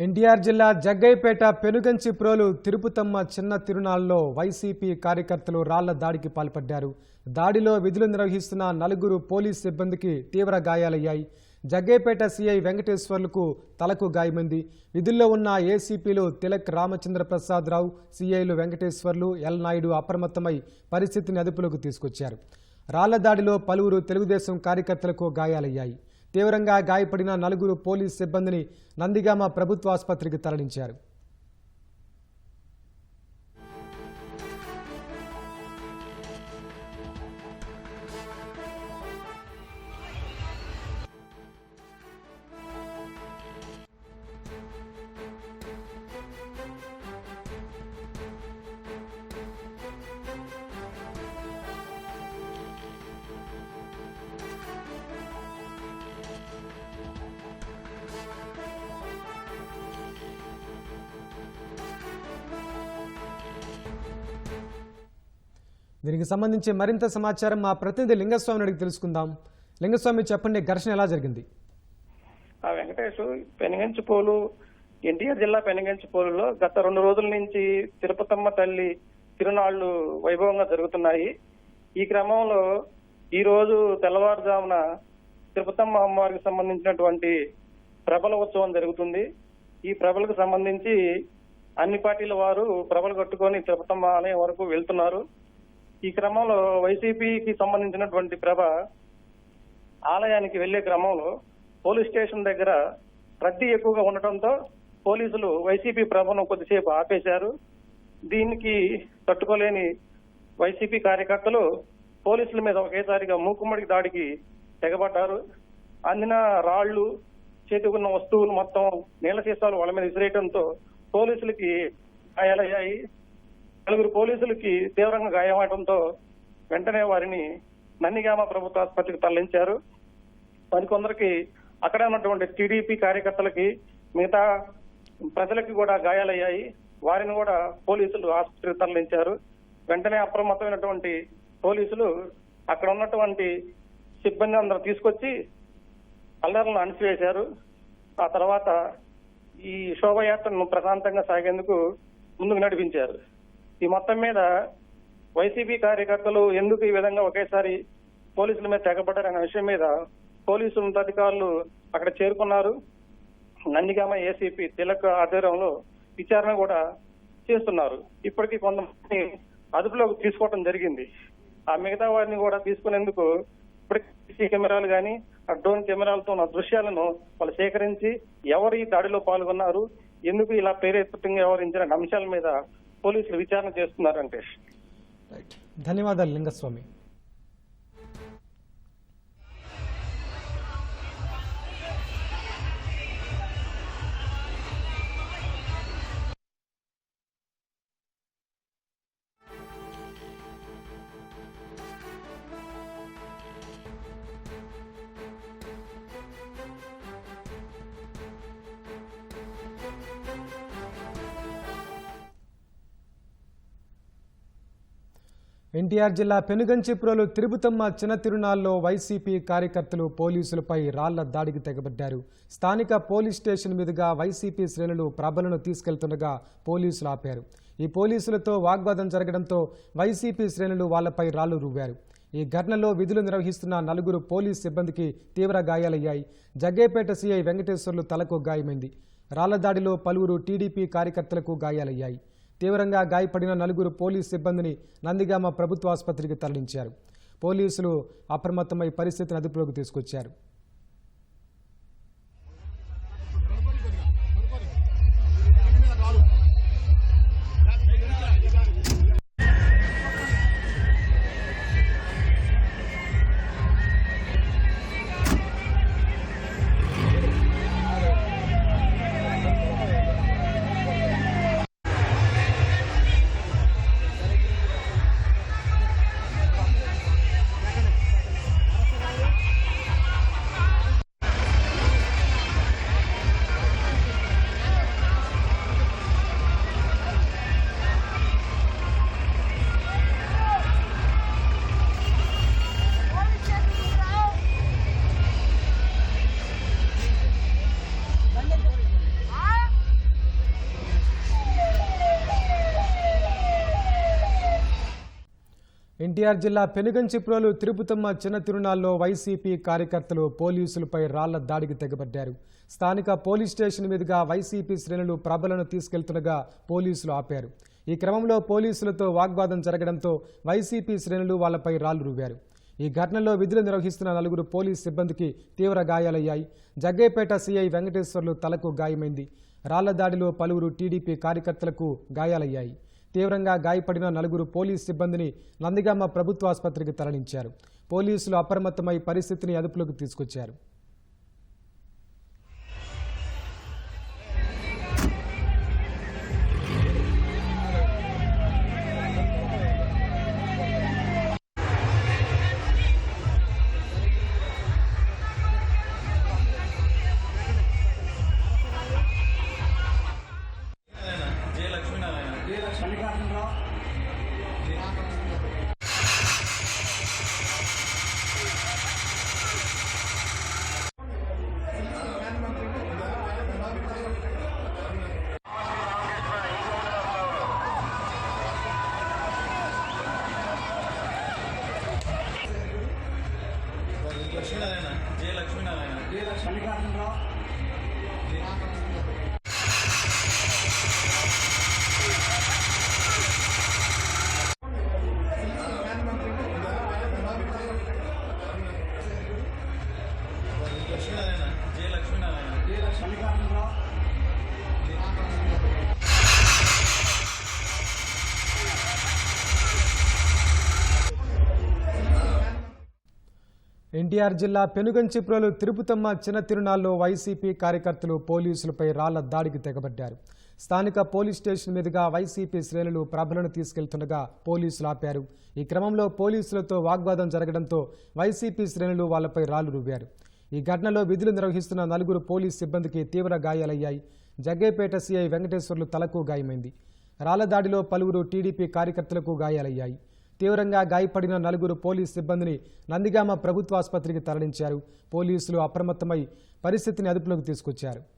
ఎన్టీఆర్ జిల్లా జగ్గైపేట పెనుగంచి ప్రోలు తిరుపుతమ్మ చిన్న తిరునాళ్ళలో వైసీపీ కార్యకర్తలు రాళ్ళ దాడికి పాల్పడ్డారు. దాడిలో విధులు నిర్వహిస్తున్న నలుగురు పోలీస్ సిబ్బందికి తీవ్ర గాయాలయ్యాయి. జగ్గైపేట సీఐ వెంకటేశ్వర్లకు తలకు గాయమైంది. విధుల్లో ఉన్న ఏసీపీలు తిలక్ రామచంద్ర ప్రసాద్ రావు సీఐలు వెంకటేశ్వర్లు ఎల్ నాయుడు అప్రమత్తమై పరిస్థితిని అదుపులోకి తీసుకొచ్చారు. రాళ్ళ దాడిలో పలువురు తెలుగుదేశం కార్యకర్తలకు గాయాలయ్యాయి. తీవ్రంగా గాయపడిన నలుగురు పోలీస్ సిబ్బందిని నందిగామ ప్రభుత్వ ఆసుపత్రికి తరలించారు. దీనికి సంబంధించి మరింత సమాచారం మా ప్రతినిధి లింగస్వామిని అడిగి తెలుసుకుందాం. లింగస్వామి చెప్పండి ఘర్షణ ఎలా జరిగింది? ఆ వెంకటేష్ పెనగంచిపోలు ఎన్టీఆర్ జిల్లా పెనగంచిపోలులో గత రెండు రోజుల నుంచి తిరుపతమ్మ తల్లి తిరునాళ్ళు వైభవంగా జరుగుతున్నాయి. ఈ క్రమంలో ఈ రోజు తెల్లవారుజామున తిరుపతమ్మ అమ్మవారికి సంబంధించినటువంటి ప్రభల ఉత్సవం జరుగుతుంది. ఈ ప్రభలకు సంబంధించి అన్ని పార్టీల వారు ప్రభలు కట్టుకొని తిరుపతమ్మ ఆలయం వరకు వెళ్తున్నారు. ఈ క్రమంలో వైసీపీకి సంబంధించినటువంటి ప్రభ ఆలయానికి వెళ్ళే క్రమంలో పోలీస్ స్టేషన్ దగ్గర రద్దీ ఎక్కువగా ఉండటంతో పోలీసులు వైసీపీ ప్రభను కొద్దిసేపు ఆపేశారు. దీనికి తట్టుకోలేని వైసీపీ కార్యకర్తలు పోలీసుల మీద ఒకేసారిగా మూకుమ్మడికి దాడికి తెగబడ్డారు. అందిన రాళ్ళు చేతికున్న వస్తువులు మొత్తం నీళ్ళ సీసాలు వాళ్ళ మీద విసిరేయడంతో పోలీసులకి గాయాలయ్యాయి. నలుగురు పోలీసులకి తీవ్రంగా గాయమవడంతో వెంటనే వారిని నందిగామ ప్రభుత్వ ఆసుపత్రికి తరలించారు. మరికొందరికి అక్కడే ఉన్నటువంటి టీడీపీ కార్యకర్తలకి మిగతా ప్రజలకి కూడా గాయాలయ్యాయి. వారిని కూడా పోలీసులు ఆసుపత్రికి తరలించారు. వెంటనే అప్రమత్తమైనటువంటి పోలీసులు అక్కడ ఉన్నటువంటి సిబ్బంది అందరూ తీసుకొచ్చి అల్లర్లను అణిచివేశారు. ఆ తర్వాత ఈ శోభయాత్రను ప్రశాంతంగా సాగేందుకు ముందుకు నడిపించారు. ఈ మొత్తం మీద వైసీపీ కార్యకర్తలు ఎందుకు ఈ విధంగా ఒకేసారి పోలీసుల మీద తెగబడ్డారనే విషయం మీద పోలీసు ఉన్నతాధికారులు అక్కడ చేరుకున్నారు. నందిగామ ఏసీపీ తిలక్ ఆధ్వర్యంలో విచారణ కూడా చేస్తున్నారు. ఇప్పటికీ కొంతమంది అదుపులోకి తీసుకోవడం జరిగింది. ఆ మిగతా వారిని కూడా తీసుకునేందుకు ఇప్పటికీ సీసీ కెమెరాలు కానీ ఆ డ్రోన్ కెమెరాలతో ఉన్న దృశ్యాలను వాళ్ళు సేకరించి ఎవరు ఈ దాడిలో పాల్గొన్నారు ఎందుకు ఇలా ప్రేరేపితంగా వ్యవహరించిన అంశాల మీద పోలీసులు విచారణ చేస్తున్నారు వెంకటేష్ రైట్ ధన్యవాదాలు లింగస్వామి. ఎన్టీఆర్ జిల్లా పెనుగంచిప్రోలు తిరుపతమ్మ చిన్న తిరునాల్లో వైసీపీ కార్యకర్తలు పోలీసులపై రాళ్ళ దాడికి తెగబడ్డారు. స్థానిక పోలీస్ స్టేషన్ మీదుగా వైసీపీ శ్రేణులు ప్రభలను తీసుకెళ్తుండగా పోలీసులు ఆపారు. ఈ పోలీసులతో వాగ్వాదం జరగడంతో వైసీపీ శ్రేణులు వాళ్ళపై రాళ్ళు రువ్వారు. ఈ ఘటనలో విధులు నిర్వహిస్తున్న నలుగురు పోలీస్ సిబ్బందికి తీవ్ర గాయాలయ్యాయి. జగ్గేపేట సీఐ వెంకటేశ్వర్లు తలకు గాయమైంది. రాళ్ళ దాడిలో పలువురు టీడీపీ కార్యకర్తలకు గాయాలయ్యాయి. తీవ్రంగా గాయపడిన నలుగురు పోలీస్ సిబ్బందిని నందిగామ ప్రభుత్వ ఆసుపత్రికి తరలించారు. పోలీసులు అప్రమత్తమై పరిస్థితిని అదుపులోకి తీసుకొచ్చారు. ఎన్టీఆర్ జిల్లా పెనుగంచిప్రోలు తిరుపతమ్మ చిన్న తిరునాల్లో వైసీపీ కార్యకర్తలు పోలీసులపై రాళ్ళ దాడికి తెగబడ్డారు. స్థానిక పోలీస్ స్టేషన్ మీదుగా వైసీపీ శ్రేణులు ప్రభలను తీసుకెళ్తుండగా పోలీసులు ఆపారు. ఈ క్రమంలో పోలీసులతో వాగ్వాదం జరగడంతో వైసీపీ శ్రేణులు వాళ్ళపై రాళ్ళు రువ్వారు. ఈ ఘటనలో విధులు నిర్వహిస్తున్న నలుగురు పోలీస్ సిబ్బందికి తీవ్ర గాయాలయ్యాయి. జగ్గేపేట సీఐ వెంకటేశ్వర్లు తలకు గాయమైంది. రాళ్ళ దాడిలో పలువురు టీడీపీ కార్యకర్తలకు గాయాలయ్యాయి. తీవ్రంగా గాయపడిన నలుగురు పోలీస్ సిబ్బందిని నందిగామ ప్రభుత్వ ఆసుపత్రికి తరలించారు. పోలీసులు అప్రమత్తమై పరిస్థితిని అదుపులోకి తీసుకొచ్చారు. లక్ష్మీనారాయణ ఎన్టీఆర్ జిల్లా పెనుగంచిప్రోలు తిరుపతమ్మ చిన్న తిరునాల్లో వైసీపీ కార్యకర్తలు పోలీసులపై రాళ్ళ దాడికి తెగబడ్డారు. స్థానిక పోలీస్ స్టేషన్ మీదుగా వైసీపీ శ్రేణులు ప్రభలను తీసుకెళ్తుండగా పోలీసులు ఆపారు. ఈ క్రమంలో పోలీసులతో వాగ్వాదం జరగడంతో వైసీపీ శ్రేణులు వాళ్ళపై రాళ్ళు రువ్వారు. ఈ ఘటనలో విధులు నిర్వహిస్తున్న నలుగురు పోలీస్ సిబ్బందికి తీవ్ర గాయాలయ్యాయి. జగ్గేపేట సీఐ వెంకటేశ్వర్లు తలకు గాయమైంది. రాళ్ళ దాడిలో పలువురు టీడీపీ కార్యకర్తలకు గాయాలయ్యాయి. తీవ్రంగా గాయపడిన నలుగురు పోలీస్ సిబ్బందిని నందిగామ ప్రభుత్వ ఆసుపత్రికి తరలించారు. పోలీసులు అప్రమత్తమై పరిస్థితిని అదుపులోకి తీసుకొచ్చారు.